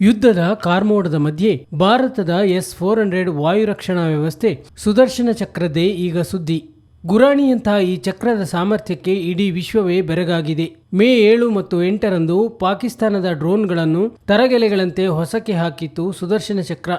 ಯುದ್ಧದ ಕಾರ್ಮೋಡದ ಮಧ್ಯೆ ಭಾರತದ ಎಸ್ ಫೋರ್ ಹಂಡ್ರೆಡ್ ವಾಯು ರಕ್ಷಣಾ ವ್ಯವಸ್ಥೆ ಸುದರ್ಶನ ಚಕ್ರದೇ ಈಗ ಸುದ್ದಿ. ಗುರಾಣಿಯಂತಹ ಈ ಚಕ್ರದ ಸಾಮರ್ಥ್ಯಕ್ಕೆ ಇಡೀ ವಿಶ್ವವೇ ಬೆರಗಾಗಿದೆ. ಮೇ ಏಳು ಮತ್ತು ಎಂಟರಂದು ಪಾಕಿಸ್ತಾನದ ಡ್ರೋನ್ಗಳನ್ನು ತರಗೆಲೆಗಳಂತೆ ಹೊಸಕ್ಕೆ ಹಾಕಿತ್ತು ಸುದರ್ಶನ ಚಕ್ರ.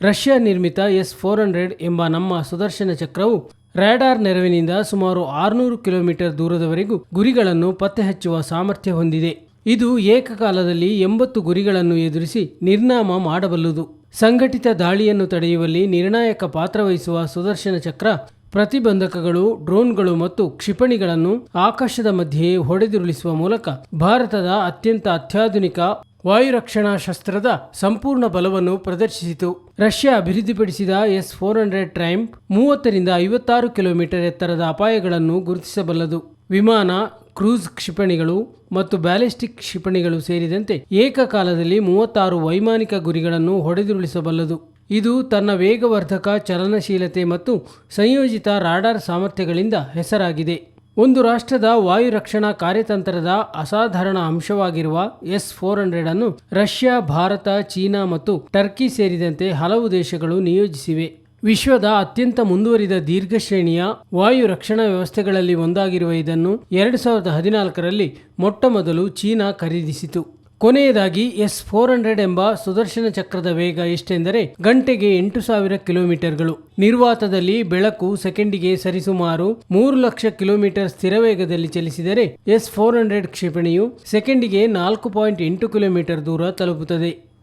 ರಷ್ಯಾ ನಿರ್ಮಿತ ಎಸ್ ಫೋರ್ ಹಂಡ್ರೆಡ್ ಎಂಬ ನಮ್ಮ ಸುದರ್ಶನ ಚಕ್ರವು ರ್ಯಾಡಾರ್ ನೆರವಿನಿಂದ ಸುಮಾರು ಆರುನೂರು ಕಿಲೋಮೀಟರ್ ದೂರದವರೆಗೂ ಗುರಿಗಳನ್ನು ಪತ್ತೆ ಹಚ್ಚುವ ಸಾಮರ್ಥ್ಯ ಹೊಂದಿದೆ. ಇದು ಏಕಕಾಲದಲ್ಲಿ ಎಂಬತ್ತು ಗುರಿಗಳನ್ನು ಎದುರಿಸಿ ನಿರ್ನಾಮ ಮಾಡಬಲ್ಲುದು. ಸಂಘಟಿತ ದಾಳಿಯನ್ನು ತಡೆಯುವಲ್ಲಿ ನಿರ್ಣಾಯಕ ಪಾತ್ರ ವಹಿಸುವ ಸುದರ್ಶನ ಚಕ್ರ, ಪ್ರತಿಬಂಧಕಗಳು, ಡ್ರೋನ್ಗಳು ಮತ್ತು ಕ್ಷಿಪಣಿಗಳನ್ನು ಆಕಾಶದ ಮಧ್ಯೆಯೇ ಹೊಡೆದುರುಳಿಸುವ ಮೂಲಕ ಭಾರತದ ಅತ್ಯಂತ ಅತ್ಯಾಧುನಿಕ ವಾಯುರಕ್ಷಣಾ ಶಸ್ತ್ರದ ಸಂಪೂರ್ಣ ಬಲವನ್ನು ಪ್ರದರ್ಶಿಸಿತು. ರಷ್ಯಾ ಅಭಿವೃದ್ಧಿಪಡಿಸಿದ ಎಸ್ ಫೋರ್ ಹಂಡ್ರೆಡ್ ಟ್ರೈಂಪ್ ಮೂವತ್ತರಿಂದ ಐವತ್ತಾರು ಕಿಲೋಮೀಟರ್ ಎತ್ತರದ ಅಪಾಯಗಳನ್ನು ಗುರುತಿಸಬಲ್ಲದು. ವಿಮಾನ ಕ್ರೂಸ್ ಕ್ಷಿಪಣಿಗಳು ಮತ್ತು ಬ್ಯಾಲಿಸ್ಟಿಕ್ ಕ್ಷಿಪಣಿಗಳು ಸೇರಿದಂತೆ ಏಕಕಾಲದಲ್ಲಿ ಮೂವತ್ತಾರು ವೈಮಾನಿಕ ಗುರಿಗಳನ್ನು ಹೊಡೆದುರುಳಿಸಬಲ್ಲದು. ಇದು ತನ್ನ ವೇಗವರ್ಧಕ, ಚಲನಶೀಲತೆ ಮತ್ತು ಸಂಯೋಜಿತ ರಾಡಾರ್ ಸಾಮರ್ಥ್ಯಗಳಿಂದ ಹೆಸರಾಗಿದೆ. ಒಂದು ರಾಷ್ಟ್ರದ ವಾಯು ರಕ್ಷಣಾ ಕಾರ್ಯತಂತ್ರದ ಅಸಾಧಾರಣ ಅಂಶವಾಗಿರುವ ಎಸ್ ಫೋರ್ ಹಂಡ್ರೆಡ್ ಅನ್ನು ರಷ್ಯಾ, ಭಾರತ, ಚೀನಾ ಮತ್ತು ಟರ್ಕಿ ಸೇರಿದಂತೆ ಹಲವು ದೇಶಗಳು ನಿಯೋಜಿಸಿವೆ. ವಿಶ್ವದ ಅತ್ಯಂತ ಮುಂದುವರಿದ ದೀರ್ಘ ಶ್ರೇಣಿಯ ವಾಯು ರಕ್ಷಣಾ ವ್ಯವಸ್ಥೆಗಳಲ್ಲಿ ಒಂದಾಗಿರುವ ಇದನ್ನು ಎರಡು ಸಾವಿರದ ಹದಿನಾಲ್ಕರಲ್ಲಿ ಮೊಟ್ಟಮೊದಲು ಚೀನಾ ಖರೀದಿಸಿತು. ಕೊನೆಯದಾಗಿ ಎಸ್ ಫೋರ್ ಹಂಡ್ರೆಡ್ ಎಂಬ ಸುದರ್ಶನ ಚಕ್ರದ ವೇಗ ಎಷ್ಟೆಂದರೆ ಗಂಟೆಗೆ ಎಂಟು ಸಾವಿರ ಕಿಲೋಮೀಟರ್ಗಳು. ನಿರ್ವಾತದಲ್ಲಿ ಬೆಳಕು ಸೆಕೆಂಡಿಗೆ ಸರಿಸುಮಾರು ಮೂರು ಲಕ್ಷ ಕಿಲೋಮೀಟರ್ ಸ್ಥಿರ ವೇಗದಲ್ಲಿ ಚಲಿಸಿದರೆ ಎಸ್ ಫೋರ್ ಹಂಡ್ರೆಡ್ ಕ್ಷಿಪಣಿಯು ಸೆಕೆಂಡಿಗೆ ನಾಲ್ಕು ಪಾಯಿಂಟ್ ಎಂಟು ಕಿಲೋಮೀಟರ್ ದೂರ ತಲುಪುತ್ತದೆ.